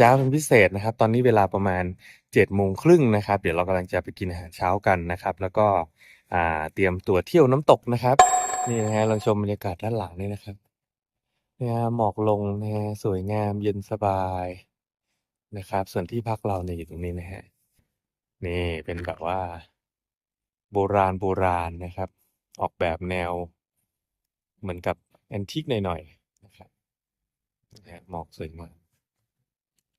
ช้าเป็นพิเศษนะครับ ตอนนี้เวลาประมาณ7จ็ดโมงครึ่งนะครับ เดี๋ยวเรากำลังจะไปกินอาหารเช้ากันนะครับ แล้วก็เตรียมตัวเที่ยวน้ำตกนะครับ นี่นะฮะลองชมบรรยากาศด้านหลังนี่นะครับเนี่ยหมอกลงนะฮะสวยงามเย็นสบายนะครับ ส่วนที่พักเราเนี่ยอยู่ตรงนี้นะฮะนี่เป็นแบบว่า โบราณโบราณนะครับ ออกแบบแนว เหมือนกับแอนทิกหน่อยๆนะครับนะฮะหมอกสวยมาก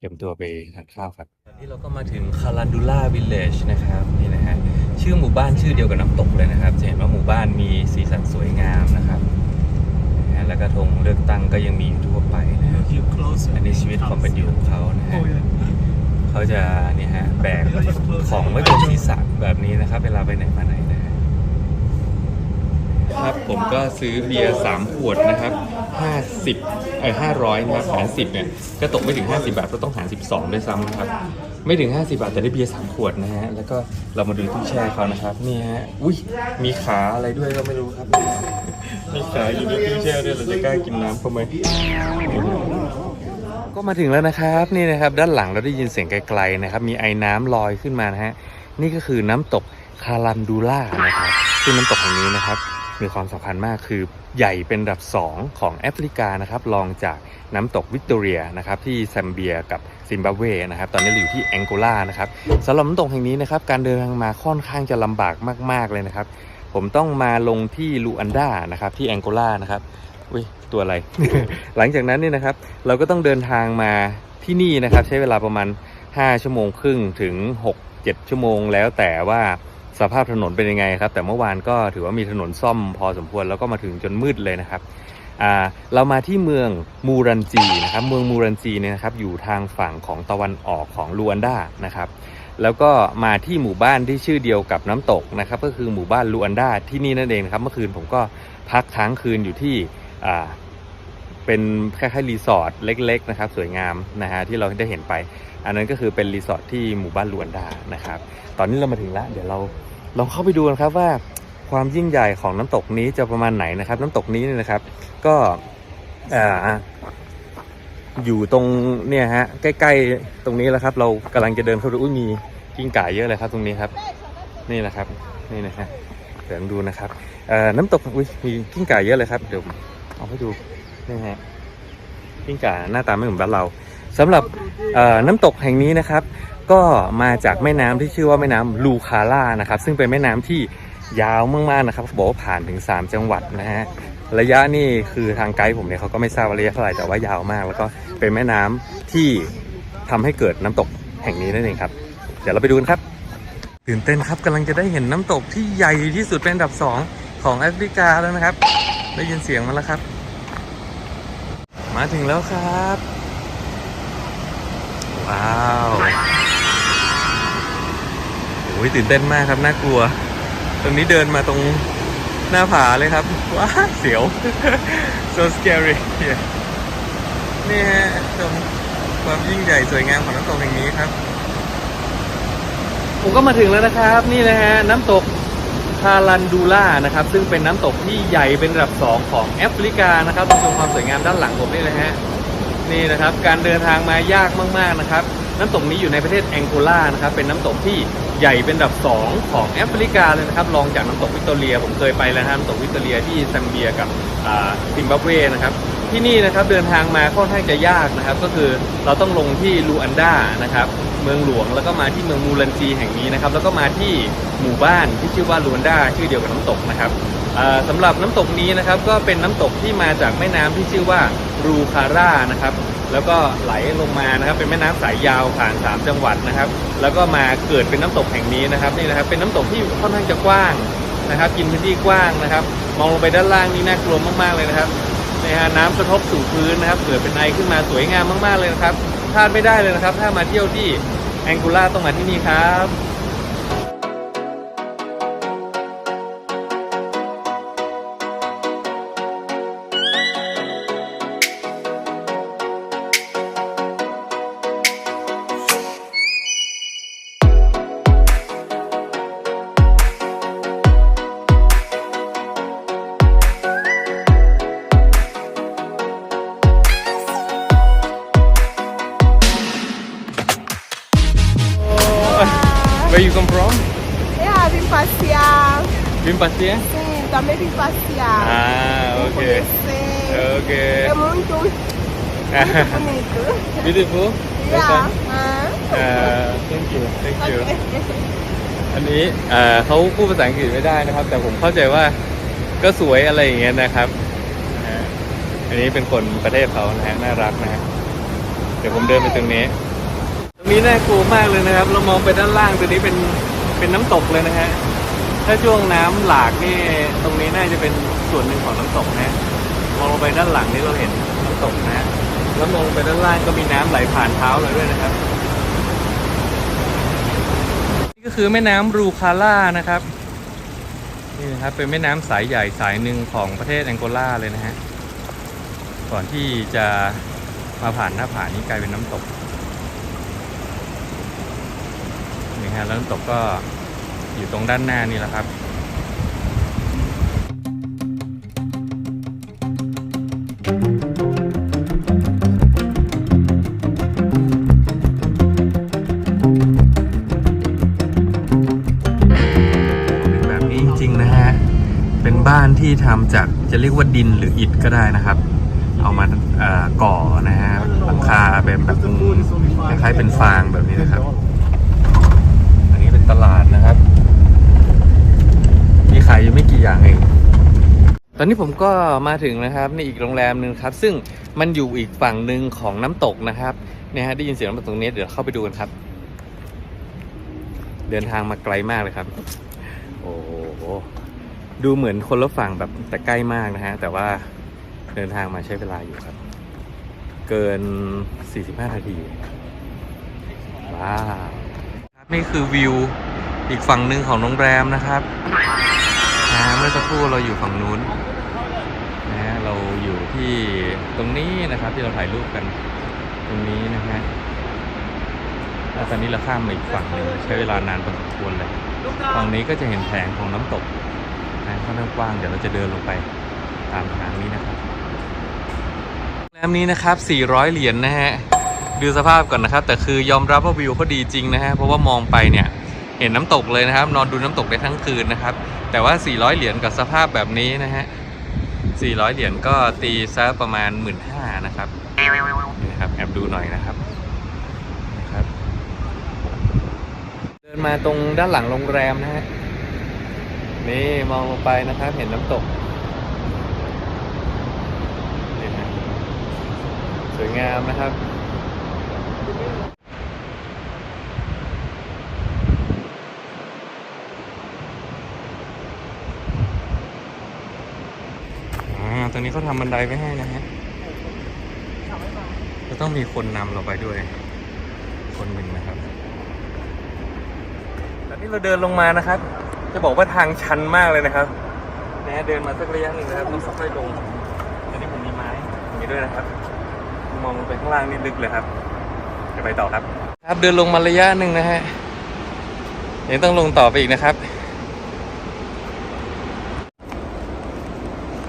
เตรียมตัวไปทานข้าวครับตอนนี้เราก็มาถึงคารันดูล่าวิลเลจนะครับนี่นะฮะชื่อหมู่บ้านชื่อเดียวกับน้ำตกเลยนะครับจะเห็นว่าหมู่บ้านมีสีสันสวยงามนะครับนะฮะแล้วกระทงเลือกตั้งก็ยังมีอยู่ทั่วไปนะฮะ You closer. อันนี้ชีวิตความเป็นอยู่ของเขานะฮะ Oh yeah. เขาจะเนี่ยฮะแบกของไว้บนศีรษะแบบนี้นะครับ เวลาไปไหนมาไหนนะฮะครับผมก็ซื้อเบียร์สามขวดนะครับ ห้าสิบไอ้ห้าร้อยนะครับหารสิบเนี่ยก็ตกไม่ถึงห้าสิบาทก็ต้องหารสิบสองด้วยซ้ำนะครับ ไม่ถึงห้าสิบาทแต่ได้เบียร์สามขวดนะฮะ แล้วก็เรามาดูตู้แช่เขานะครับ นี่ฮะ อุ้ยมีขาอะไรด้วยก็ไม่รู้ครับ มีขาอยู่ในตู้แช่ด้วยเราจะกล้ากินน้ำเขาไหมก็มาถึงแล้วนะครับนี่นะครับด้านหลังเราได้ยินเสียงไกลๆนะครับ มีไอ้น้ำลอยขึ้นมานะฮะนี่ก็คือน้ำตกคารันดูล่านะครับซึ่งน้ำตกแห่งนี้นะครับ มีความสำคัญมากคือใหญ่เป็นดับ 2 ของแอฟริกานะครับรองจากน้ำตกวิกตอเรียนะครับที่แซมเบียกับซิมบับเวนะครับตอนนี้เราอยู่ที่แองโกลานะครับสำหรับน้ำตกแห่งนี้นะครับการเดินทางมาค่อนข้างจะลำบากมาก ๆเลยนะครับ ผมต้องมาลงที่ลูอันดานะครับที่แองโกลานะครับอุ้ยตัวอะไร หลังจากนั้นเนี่ยนะครับเราก็ต้องเดินทางมาที่นี่นะครับใช้เวลาประมาณ 5 ชั่วโมงครึ่งถึง 6-7 ชั่วโมงแล้วแต่ว่า สภาพถนนเป็นยังไงครับ แต่เมื่อวานก็ถือว่ามีถนนซ่อมพอสมควรแล้วก็มาถึงจนมืดเลยนะครับเรามาที่เมืองมูรันจีนะครับเมืองมูรันจีเนี่ยนะครับอยู่ทางฝั่งของตะวันออกของลูอันดานะครับแล้วก็มาที่หมู่บ้านที่ชื่อเดียวกับน้ำตกนะครับก็คือหมู่บ้านลูอันดาที่นี่นั่นเองครับเมื่อคืนผมก็พักค้างคืนอยู่ที่ เป็นคล้ายๆรีสอร์ทเล็กๆนะครับสวยงามนะฮะที่เราได้เห็นไป อันนั้นก็คือเป็นรีสอร์ทที่หมู่บ้านลวนดานะครับ ตอนนี้เรามาถึงแล้ว เดี๋ยวเราลองเข้าไปดูกันครับว่าความยิ่งใหญ่ของน้ำตกนี้จะประมาณไหนนะครับ น้ำตกนี้เนี่ยนะครับ ก็ออยู่ตรงเนี่ยฮะใกล้ๆตรงนี้แล้วครับ เรากำลังจะเดินเข้าไปอุ้ยมีกิ้งก่าเยอะเลยครับ ตรงนี้ครับ นี่แหละครับ นี่นะฮะเดี๋ยวดูนะครับน้ำตกอุ้ยมีกิ้งก่าเยอะเลยครับเดี๋ยวเอาให้ดู นี่ฮะกิ้งก่าหน้าตาไม่เหมือนบ้านเราสำหรับน้ำตกแห่งนี้นะครับ ก็มาจากแม่น้ำที่ชื่อว่าแม่น้ำลูคาร่านะครับ ซึ่งเป็นแม่น้ำที่ยาวมากๆนะครับบอกว่าผ่านถึง 3 จังหวัดนะฮะระยะนี่คือทางไกด์ผมเนี่ยเขาก็ไม่ทราบว่าระยะเท่าไหร่แต่ว่ายาวมาก แล้วก็เป็นแม่น้ำที่ทำให้เกิดน้ำตกแห่งนี้นั่นเองครับ เดี๋ยวเราไปดูกันครับ ตื่นเต้นครับกำลังจะได้เห็นน้ำตกที่ใหญ่ที่สุดเป็นอันดับสองของแอฟริกาแล้วนะครับ ได้ยินเสียงมันแล้วครับ มาถึงแล้วครับ ว้าวโอ้ยตื่นเต้นมากครับ น่ากลัว ตรงนี้เดินมาตรงหน้าผาเลยครับ ว้าเสียว so scary นี่ฮะชมความยิ่งใหญ่สวยงามของน้ำตกแห่งนี้ครับ ผมก็มาถึงแล้วนะครับ นี่นะฮะน้ำตก คารันดูล่านะครับ ซึ่งเป็นน้ำตกที่ใหญ่เป็นระดับ 2 ของแอฟริกานะครับชมความสวยงามด้านหลังผมนี่นะฮะนี่นะครับการเดินทางมายากมาก ๆ นะครับน้ำตกนี้อยู่ในประเทศแองโกลานะครับเป็นน้ำตกที่ใหญ่เป็นระดับ 2 ของแอฟริกาเลยนะครับรองจากน้ำตกวิกตอเรีย ผมเคยไปแล้วนะน้ำตกวิกตอเรียที่ซัมเบียกับอ่าซิมบับเวนะครับที่นี่นะครับเดินทางมาค่อนข้างจะยากนะครับ ก็คือเราต้องลงที่ลูอันดานะครับ เมืองหลวง แล้วก็มาที่เมืองมูลันจีแห่งนี้นะครับ แล้วก็มาที่หมู่บ้านที่ชื่อว่าลูนด้าชื่อเดียวกับน้ำตกนะครับอ่าสำหรับน้ำตกนี้นะครับก็เป็นน้ำตกที่มาจากแม่น้ำที่ชื่อว่ารูคาร่านะครับแล้วก็ไหลลงมานะครับเป็นแม่น้ำสายยาวผ่านสามจังหวัดนะครับ แล้วก็มาเกิดเป็นน้ำตกแห่งนี้นะครับนี่นะครับเป็นน้ำตกที่ค่อนข้างจะกว้างนะครับ กินพื้นที่กว้างนะครับ มองลงไปด้านล่างนี่น่ากลัวมากๆเลยนะครับนะฮะน้ำกระทบสู่พื้นนะครับเกิดเป็นไอขึ้นมาสวยงามมากๆเลยนะครับ พลาดไม่ได้เลยนะครับ ถ้ามาเที่ยวที่แองกูล่าต้องมาที่นี่ครับ โอเค Conhecer. โอเค É muito, muito bonito. beautiful Yeah. Ah. เอ่อ thank you thank you Okay. อันนี้เอ่อเขาพูดภาษาอังกฤษไม่ได้นะครับ แต่ผมเข้าใจว่าก็สวยอะไรอย่างเงี้ยนะครับนะฮะอันนี้เป็นคนประเทศเขานะฮะน่ารักนะฮะเดี๋ยวผมเดินไปตรงนี้ ตรงนี้น่ากลัวมากเลยนะครับ เรามองไปด้านล่างตรงนี้เป็นเป็นน้ำตกเลยนะฮะ ถ้าช่วงน้ำหลากนี่ตรงนี้น่าจะเป็นส่วนหนึ่งของน้ำตกนะมองลงไปด้านหลังนี่เราเห็นน้ำตกนะแล้วมองลงไปด้านล่างก็มีน้ำไหลผ่านเท้าเราด้วยนะครับนี่ก็คือแม่น้ำรูคาร่านะครับนี่นะครับเป็นแม่น้ำสายใหญ่สายหนึ่งของประเทศแองโกลาเลยนะฮะก่อนที่จะมาผ่านหน้าผานี้กลายเป็นน้ำตกนี่ฮะแล้วน้ำตกก็ อยู่ตรงด้านหน้านี่แหละครับเป็นแบบจริงๆนะฮะเป็นบ้านที่ทำจากจะเรียกว่าดินหรืออิฐก็ได้นะครับ เอามาก่อนะฮะหลังคาเป็นแบบมุมคล้ายๆเป็นฟางแบบนี้นะครับ อันนี้เป็นตลาดนะครับ อยู่ไม่กี่อย่างเอง ตอนนี้ผมก็มาถึงนะครับในอีกโรงแรมหนึ่งครับ ซึ่งมันอยู่อีกฝั่งหนึ่งของน้ำตกนะครับเนี่ยฮะได้ยินเสียงน้ำตกตรงนี้เดี๋ยวเข้าไปดูกันครับ เดินทางมาไกลมากเลยครับ โอ้โหดูเหมือนคนละฝั่งแบบแต่ใกล้มากนะฮะแต่ว่าเดินทางมาใช้เวลาอยู่ครับ เกิน 45 นาทีว้าวครับนี่คือวิวอีกฝั่งหนึ่งของโรงแรมนะครับ นะเมื่อสักครู่เราอยู่ฝั่งนู้นนะเราอยู่ที่ตรงนี้นะครับที่เราถ่ายรูปกันตรงนี้นะฮะแล้วตอนนี้เราข้ามมาอีกฝั่งหนึ่งใช้เวลานานพอสมควรเลยฝั่งนี้ก็จะเห็นแผงของน้ำตกนะค่อนข้างกว้างเดี๋ยวเราจะเดินลงไปตามทางนี้นะครับโรงแรมนี้นะครับ 400 เหรียญนะฮะดูสภาพก่อนนะครับ แต่คือยอมรับว่าวิวเขาดีจริงนะฮะเพราะว่ามองไปเนี่ยเห็นน้ำตกเลยนะครับ นอนดูน้ำตกได้ทั้งคืนนะครับ แต่ว่า 400 เหรียญกับสภาพแบบนี้นะฮะ 400 เหรียญก็ตีซะประมาณ 1 5ื่นนะครับนี่นะครับแอบดูหน่อยนะครับครับ เดินมาตรงด้านหลังโรงแรมนะฮะ นี่มองลงไปนะครับ เห็นน้ำตกสวยงามนะครับ ตอนนี้เขาทำบันไดไว้ให้นะฮะจะต้องมีคนนำเราไปด้วย คนหนึ่งนะครับ ตอนนี้เราเดินลงมานะครับ จะบอกว่าทางชันมากเลยนะครับนะเดินมาสักระยะหนึ่งนะครับต้องค่อยลงอันนี้ผมมีไม้มีด้วยนะครับ มองลงไปข้างล่างนี่ลึกเลยครับจะไปต่อครับ ครับเดินลงมาระยะหนึ่งนะฮะยังต้องลงต่อไปอีกนะครับ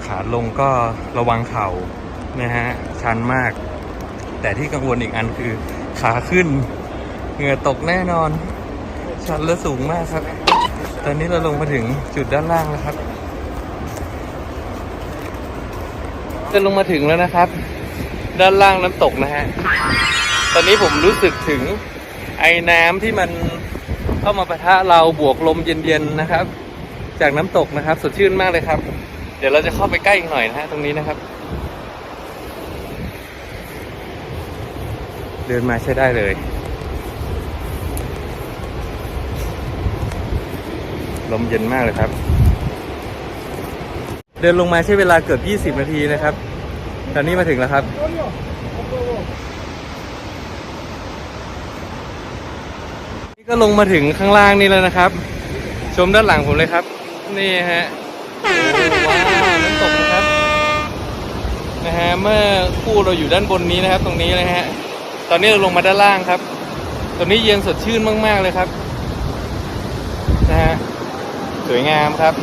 ขา ลงก็ระวังเข่านะฮะชันมาก แต่ที่กังวลอีกอันคือขาขึ้น เหงื่อตกแน่นอน ชันและสูงมากครับ ตอนนี้เราลงมาถึงจุดด้านล่างแล้วครับจะลงมาถึงแล้วนะครับ ด้านล่างน้ำตกนะฮะตอนนี้ผมรู้สึกถึงไอ้น้ำที่มันเข้ามาปะทะเราบวกลมเย็นๆนะครับ จากน้ำตกนะครับ สดชื่นมากเลยครับ ดี๋ยวเราจะเข้าไปใกล้อีกหน่อยนะฮะตรงนี้นะครับ เดินมาใช้ได้เลย ลมเย็นมากเลยครับ เดินลงมาใช้เวลาเกือบ 20 นาทีนะครับ ตอนนี้มาถึงแล้วครับนี่ก็ลงมาถึงข้างล่างนี่แล้วนะครับ ชมด้านหลังผมเลยครับ นี่ฮะโอ้โหว้าวน้ำตกนะครับ นะฮะเมื่อคู่เราอยู่ด้านบนนี้นะครับ ตรงนี้นะฮะตอนนี้เราลงมาด้านล่างครับตรงนี้เย็นสดชื่นมาก ๆ เลยครับนะฮะสวยงามครับ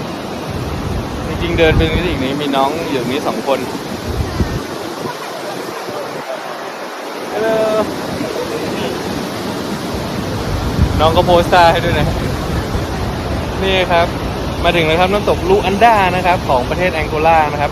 จริง ๆ เดินไปนี้อีกนี้มีน้องอยู่นี้สองคนฮัลโหลน้องก็โพสต์ให้ด้วยนะนี่ครับ มาถึงแล้วครับน้ำตกลูอันดานะครับ ของประเทศแองโกลานะครับ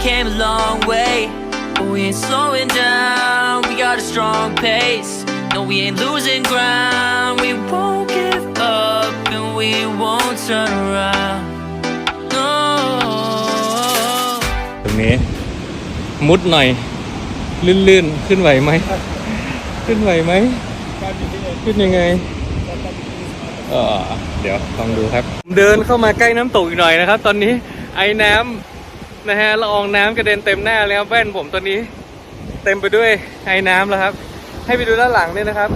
came a long way, but we ain't slowing down. We got a strong pace. No, we ain't losing ground. We won't give up and we won't turn around. No. ตรงนี้ มุดหน่อย ลื่นๆ ขึ้นไหวไหม ขึ้นไหวไหม ขึ้นยังไง เออเดี๋ยวลองดูครับ เดินเข้ามาใกล้น้ำตกอีกหน่อยนะครับ ตอนนี้ไอ้น้ำ นะฮะละอองน้ำกระเด็นเต็มหน้าเลยครับแว่นผมตอนนี้ เต็มไปด้วยไอ้น้ำแล้วครับ ให้ไปดูด้านหลังด้วยนะครับ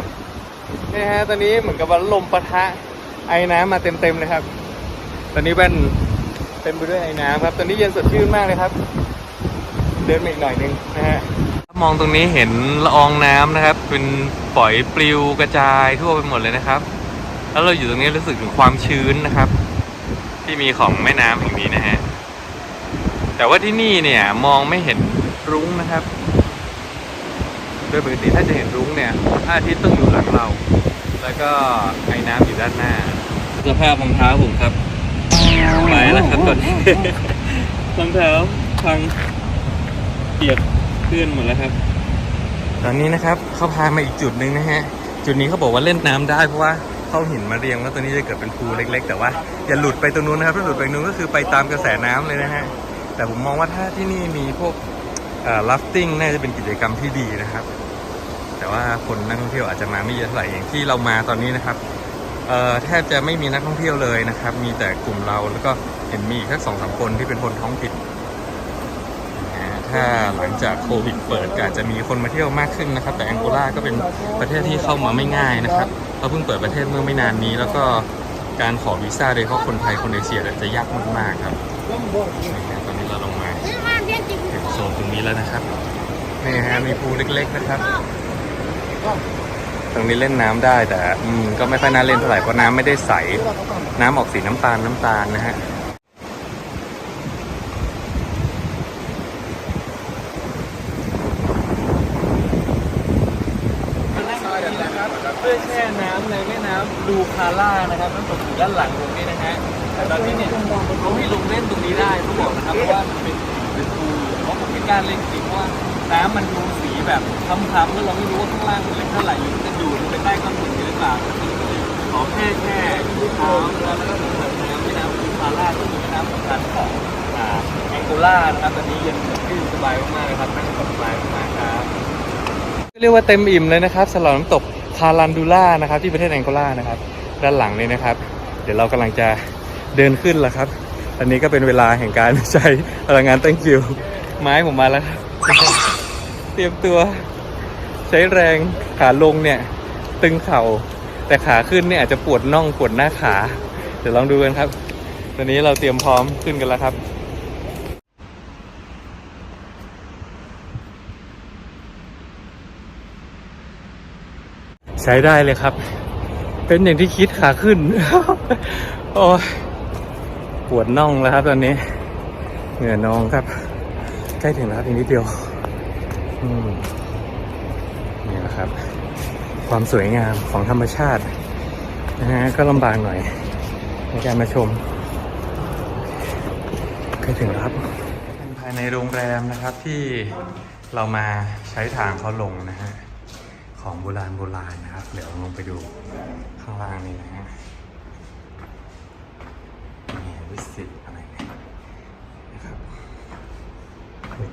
นี่ฮะตอนนี้เหมือนกับว่าลมปะทะไอ้น้ำมาเต็มๆเลยครับ ตอนนี้แว่นเต็มไปด้วยไอ้น้ำครับ ตอนนี้เย็นสดชื่นมากเลยครับ เดินมาอีกหน่อยนึงนะฮะมองตรงนี้เห็นละอองน้ำนะครับ เป็นฝอยปลิวกระจายทั่วไปหมดเลยนะครับ แล้วเราอยู่ตรงนี้รู้สึกถึงความชื้นนะครับ ที่มีของแม่น้ำแห่งนี้นะฮะ แต่ว่าที่นี่เนี่ยมองไม่เห็นรุ้งนะครับ โดยปกติถ้าจะเห็นรุ้งเนี่ยพระอาทิตย์ต้องอยู่หลังเรา แล้วก็ไอ้น้ำอยู่ด้านหน้าสภาพรองเท้าผมครับไปแล้วครับตอนนี้รองเท้าพังเปียกเพื่อนหมดแล้วครับ ตอนนี้นะครับเขาพามาอีกจุดหนึ่งนะฮะ จุดนี้เขาบอกว่าเล่นน้ำได้เพราะว่าเขาหินมาเรียงว่าตัวนี้จะเกิดเป็นภูเล็ก ๆ แต่ว่าอย่าหลุดไปตรงนู้นนะครับถ้าหลุดไปตรงนู้นก็คือไปตามกระแสน้ำเลยนะฮะ แต่ผมมองว่าถ้าที่นี่มีพวกลัฟติ้งน่าจะเป็นกิจกรรมที่ดีนะครับ แต่ว่าคนนักท่องเที่ยวอาจจะมาไม่เยอะเท่าไหร่อย่างที่เรามาตอนนี้นะครับเอ่อแทบจะไม่มีนักท่องเที่ยวเลยนะครับ มีแต่กลุ่มเราแล้วก็เห็นมีอีกแค่สองสามคนที่เป็นคนท้องถิ่นถ้าหลังจากโควิดเปิดก็อาจจะมีคนมาเที่ยวมากขึ้นนะครับ แต่แองโกลาก็เป็นประเทศที่เข้ามาไม่ง่ายนะครับเราเพิ่งเปิดประเทศเมื่อไม่นานนี้ แล้วก็การขอวีซ่าโดยเฉพาะคนไทยคนเอเชียเนี่ยจะยากมากๆครับ นตรงนี้แล้วนะครับนี่ฮะมีภูเล็กๆนะครับ ตรงนี้เล่นน้ำได้แต่อืมก็ไม่ค่อยน่าเล่นเท่าไหร่เพราะน้ำไม่ได้ใส น้ำออกสีน้ำตาลน้ำตาลนะฮะเพื่อแช่น้ำในแม่น้ำลูคาร่านะครับน้ำตกอยู่ด้านหลังตรงนี้นะฮะแต่ตอนนี้เนี่ยเขาไม่ลงเล่นตรงนี้ได้เขาบอกนะครับเพราะว่า กล้าเล่นจริงเพราะว่าน้ำมันดูสีแบบคล้ำๆแล้วเราไม่รู้ว่าข้างล่างมันลึกเท่าไหร่หรือจะดูดลงไปใต้ก้อนหินหรือเปล่าขอแค่แค่เท้าแล้วก็ถึงแบบน้ำแม่น้ำลูคาร่าที่มีแม่น้ำสำคัญของอ่แองโกลานะครับตอนนี้เย็นสดชื่นสบายมากๆเลยครับนั่งสบายมากๆครับเรียกว่าเต็มอิ่มเลยนะครับสำหรับน้ำตกคารันดูล่านะครับที่ประเทศแองโกลานะครับ ด้านหลังนี้นะครับ เดี๋ยวเรากำลังจะเดินขึ้นแล้วครับตอนนี้ก็เป็นเวลาแห่งการใช้พลังงานตั้งคิว ไม้ผมมาแล้วครับ เตรียมตัว ใช้แรงขาลงเนี่ย ตึงเข่า แต่ขาขึ้นเนี่ยอาจจะปวดน่องปวดหน้าขา เดี๋ยวลองดูกันครับ ตอนนี้เราเตรียมพร้อมขึ้นกันแล้วครับใช้ได้เลยครับ เป็นอย่างที่คิดขาขึ้น โอ้ยปวดน่องแล้วครับตอนนี้ เหงื่อนองครับ ใกล้ถึงแล้วครับอีกนิดเดียวนี่แหละครับ ความสวยงามของธรรมชาตินะฮะก็ลำบากหน่อยในการมาชมใกล้ถึงแล้วครับเป็นภายในโรงแรมนะครับที่เรามาใช้ทางเขาลงนะฮะของโบราณโบราณนะครับ เดี๋ยวลงไปดูข้างล่างนี่นะฮะนี่วิสิตอะไรเนี่ยนะครับ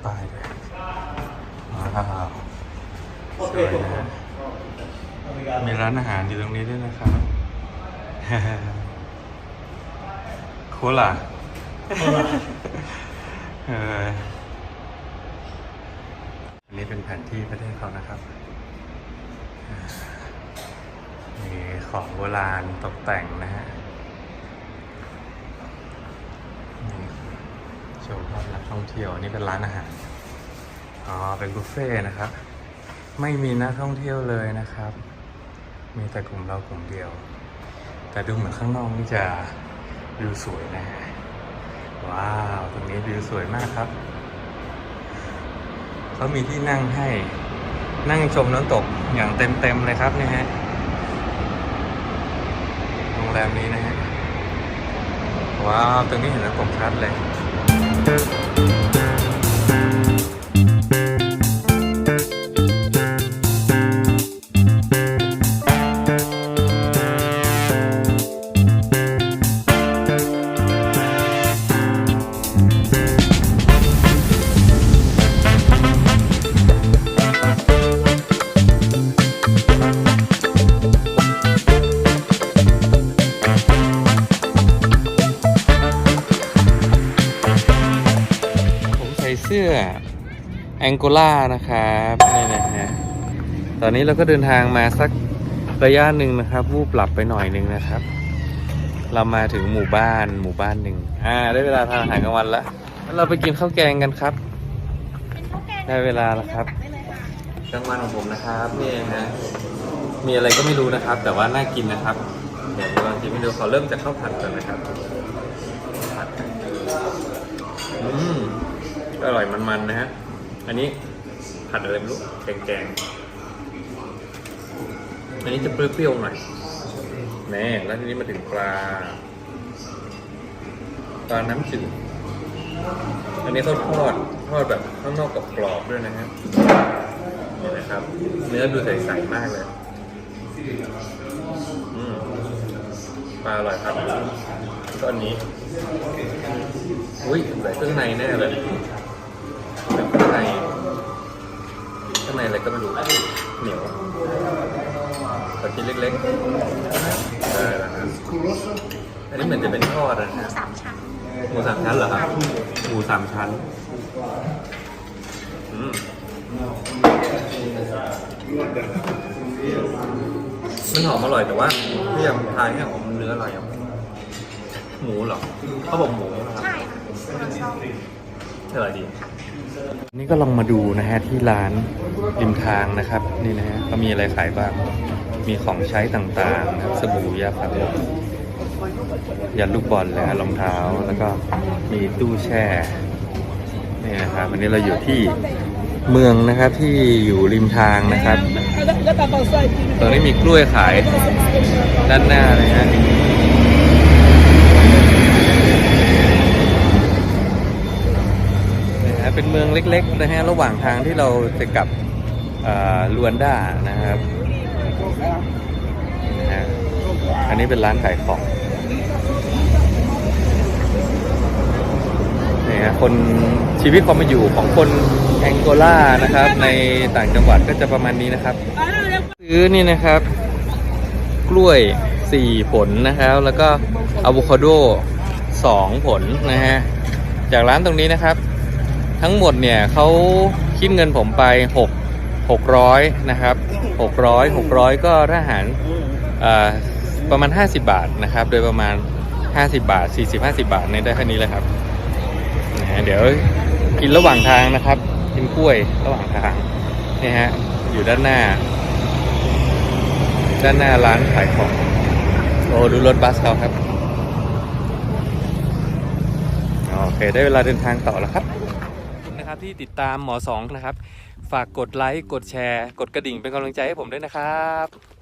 มีป้ายด้วยว้าวสวยนะ มีร้านอาหารอยู่ตรงนี้ด้วยนะครับโคล่าเอออันนี้เป็นแผนที่ประเทศเขานะครับนี่ของโบราณตกแต่งนะฮะนี่ โชว์ภาพนักท่องเที่ยวนี่เป็นร้านอาหาร อ๋อ เป็นบุฟเฟ่ต์นะครับ ไม่มีนักท่องเที่ยวเลยนะครับ มีแต่กลุ่มเรากลุ่มเดียว แต่ดูเหมือนข้างนอกนี่จะวิวสวยนะ ว้าว ตรงนี้วิวสวยมากครับ เขามีที่นั่งให้ นั่งชมน้ำตกอย่างเต็มๆเลยครับเนี่ยฮะ โรงแรมนี้นะฮะ ว้าว ตรงนี้เห็นน้ำตกชัดเลย ผม องโกลานะครับนี่นะฮะตอนนี้เราก็เดินทางมาสักระยะหนึ่งนะครับ วูบหลับไปหน่อยหนึ่งนะครับ เรามาถึงหมู่บ้านหมู่บ้านหนึ่งอ่า ได้เวลาทานอาหารกลางวันแล้วแล้วเราไปกินข้าวแกงกันครับ ได้เวลาแล้วครับกลางวันของผมนะครับนี่ฮะมีอะไรก็ไม่รู้นะครับ แต่ว่าน่ากินนะครับเดี๋ยวลองชิมให้ดูขอเริ่มจากข้าวผัดก่อนนะครับผัดอืมอร่อยมันๆนะฮะ อันนี้ผัดอะไรไม่รู้แกงๆอันนี้จะเปรี้ยวๆหน่อยแน่แล้วทีนี้มาถึงปลา ปลาน้ำจืดอันนี้เขาทอดทอดแบบข้างนอกกับกรอบๆด้วยนะฮะนี่นะครับ เนื้อดูใสๆมากเลยอืมปลาอร่อยครับก็อันนี้ อุ้ยใส่เครื่องในแน่เลย ใส่เครื่องในข้างในอะไรก็ไม่รู้เหนียวแต่ชิ้นเล็กๆได้แล้วนะอันนี้เหมือนจะเป็นทอดนะฮะสามชั้นหมูสามชั้นเหรอครับหมูสามชั้นอืมมันหอมอร่อยแต่ว่าที่ยังทานแค่หอมเนื้ออะไรอะหมูเหรอเขาบอกหมูนะครับใช่ค่ะ เราชอบอร่ดี นี่ก็ลองมาดูนะฮะที่ร้านริมทางนะครับนี่นะฮะเขามีอะไรขายบ้าง มีของใช้ต่างๆนะครับสบู่ยาขัดผมยันลูกบอลและรองเท้าแล้วก็มีตู้แช่นี่นะครับวันนี้เราอยู่ที่เมืองนะครับที่อยู่ริมทางนะครับตรงนี้มีกล้วยขายด้านหน้าเลยฮะ นะเป็นเมืองเล็กๆนะฮะระหว่างทางที่เราจะกลับลวนด้านะครับอันนี้เป็นร้านขายของนี่ฮะคนชีวิตความเป็นอยู่ของคนแองโกลานะครับ ในต่างจังหวัดก็จะประมาณนี้นะครับซื้อนี่นะครับ กล้วย 4 ผลนะครับ แล้วก็อะโวคาโด 2 ผลนะฮะจากร้านตรงนี้นะครับ ทั้งหมดเนี่ยเขาคิดเงินผมไป 6 600 นะครับ 600 600 ก็ถ้าหารประมาณ 50 บาทนะครับ โดยประมาณ 50 บาท 40 50 บาทเนี่ยได้แค่นี้เลยครับนะเดี๋ยวกินระหว่างทางนะครับ กินกล้วยระหว่างทางนี่ฮะอยู่ด้านหน้า ด้านหน้าร้านขายของโอ้ดูรถบัสเขาครับโอเค ได้เวลาเดินทางต่อแล้วครับ ที่ติดตามหมอสองนะครับ ฝากกดไลค์กดแชร์ กดกระดิ่งเป็นกำลังใจให้ผมด้วยนะครับ